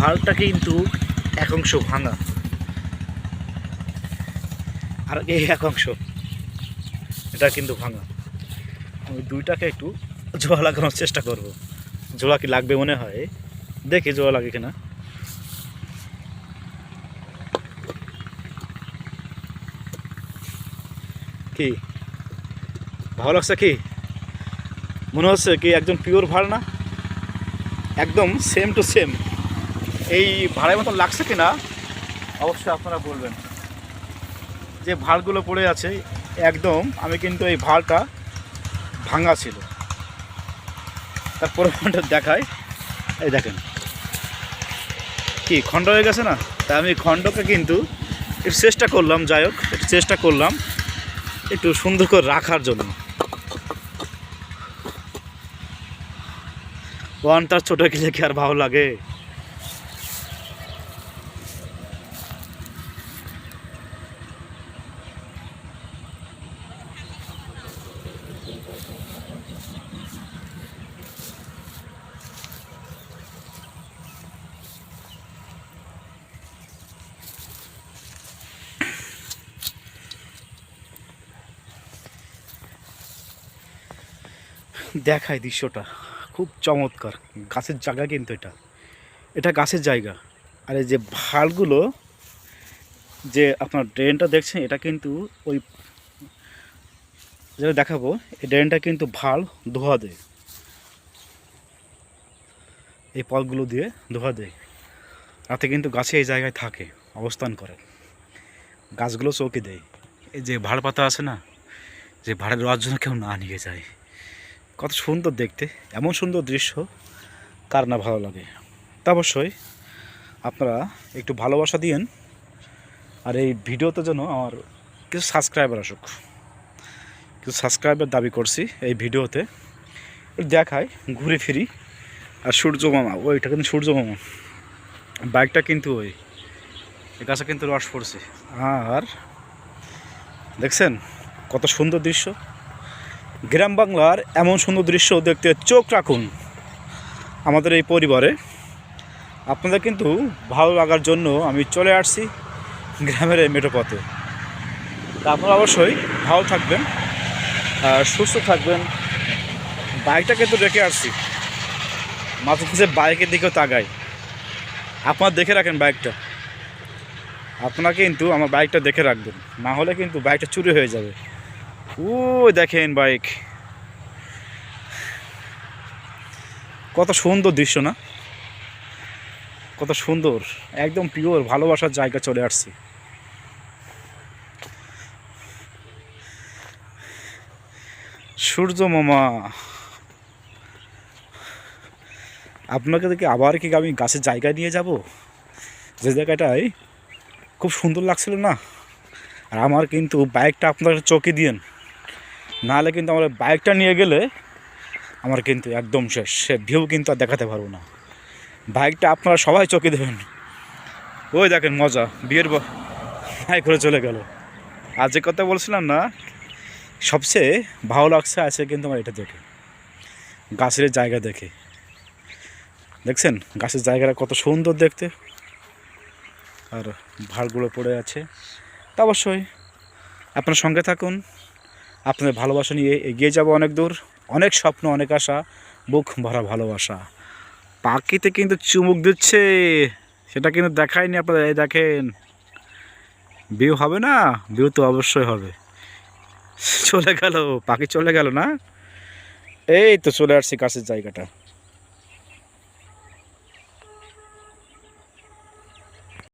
ভালটা কিন্তু এক অংশ ভাঙা। আর এই এক অংশ, এটা কিন্তু ভাঙা। আমি দুইটাকে একটু জোড়া লাগানোর চেষ্টা করব। জোড়া কি লাগবে মনে হয়? দেখি জোড়া লাগে কিনা। কি? ভালো লাগছে কি? মনে হচ্ছে কি একজন পিওর ভাড় না? একদম সেম টু সেম এই ভাড়ায় মতো লাগছে কি না অবশ্যই আপনারা বলবেন। যে ভাড়গুলো পড়ে আছে, একদম, আমি কিন্তু এই ভাড়টা ভাঙা ছিল। তার পরিমাণটা দেখায় এই দেখেন। কি, খণ্ড হয়ে গেছে না? তা আমি খণ্ডকে কিন্তু একটু চেষ্টা করলাম, যাই হোক, একটু চেষ্টা করলাম একটু সুন্দর করে রাখার জন্য। ওয়ান তার ছোটো গেলে কি আর ভালো লাগে? দেখায় দৃশ্যটা। খুব চমৎকার। গাছের জায়গা কিন্তু এটা। এটা গাছের জায়গা। আর এই যে ভালগুলো যে আপনার ড্রেনটা দেখছেন, এটা কিন্তু ওই যেটা দেখাবো, এই ড্রেনটা কিন্তু ভালো ধোয়া দেয়। এই পলগুলো দিয়ে ধোয়া দেয়। রাতে কিন্তু গাছে এই জায়গায় থাকে, অবস্থান করে। গাছগুলো চৌকি দেয়। এই যে ভাড় পাতা আছে না, যে ভাড়ের রোয়ার জন্য কেউ না নিয়ে যায়। কত সুন্দর দেখতে, এমন সুন্দর দৃশ্য, কার না ভালো লাগে। তা অবশ্যই আপনারা একটু ভালোবাসা দিয়েন, আর এই ভিডিওতে যেন আমার কিছু সাবস্ক্রাইবার আসুক। কিছু সাবস্ক্রাইবার দাবি করছি এই ভিডিওতে। দেখায়, ঘুরে ফিরি। আর সূর্য মামা ওইটা কিন্তু সূর্য মামা বাইকটা কিন্তু ওই গাছে কিন্তু রস পড়ছে। আর দেখছেন কত সুন্দর দৃশ্য। গ্রাম বাংলার এমন সুন্দর দৃশ্য দেখতে চোখ রাখুন আমাদের এই পরিবারে। আপনাদের কিন্তু ভালো লাগার জন্য আমি চলে আসছি গ্রামের এই মেঠো পথে তা আপনারা অবশ্যই ভালো থাকবেন। সুস্থ থাকবেন। বাইকটাকে তো রেখে আসছি। মাঝে মাঝে বাইকের দিকেও তাকাই। আপনারা দেখে রাখেন বাইকটা। আপনারা কিন্তু আমার বাইকটা দেখে রাখবেন। না হলে কিন্তু বাইকটা চুরি হয়ে যাবে। ও দেখেন বাইক। কত সুন্দর দৃশ্য না? কত সুন্দর। একদম পিওর ভালোবাসার জায়গা চলে আসছি। সূর্য মামা। আপনাকে দেখে আবার কি আমি গাছের জায়গায় নিয়ে যাব? যে জায়গাটায় খুব সুন্দর লাগছিল না? আর আমার কিন্তু বাইকটা আপনার চোখে দিয়েন। নাহলে কিন্তু আমার বাইকটা নিয়ে গেলে আমার কিন্তু একদম শেষ। সে ভিউ কিন্তু আর দেখাতে পারব না। বাইকটা আপনারা সবাই চোখে দেবেন। ওই দেখেন মজা, বিয়ের বাইক করে চলে গেল। আর যে কথা বলছিলাম না সবচেয়ে ভালো লাগছে আছে কিন্তু আমার এটা দেখে। গাছের জায়গা দেখে। দেখছেন? গাছের জায়গাটা কত সুন্দর দেখতে। আর ভাড়গুলো পড়ে আছে। তা অবশ্যই আপনার সঙ্গে থাকুন। আপনাদের ভালোবাসা নিয়ে এগিয়ে যাব অনেক দূর। অনেক স্বপ্ন, অনেক আশা, বুক ভরা ভালোবাসা। পাখিতে কিন্তু চুমুক দিচ্ছে। সেটা কিন্তু দেখায়নি আপনারা এই দেখেন। বিউ হবে না? বিউ তো অবশ্যই হবে। চলে গেল পাখি চলে গেল না? এই তো চলে আসছি কাছের জায়গাটা।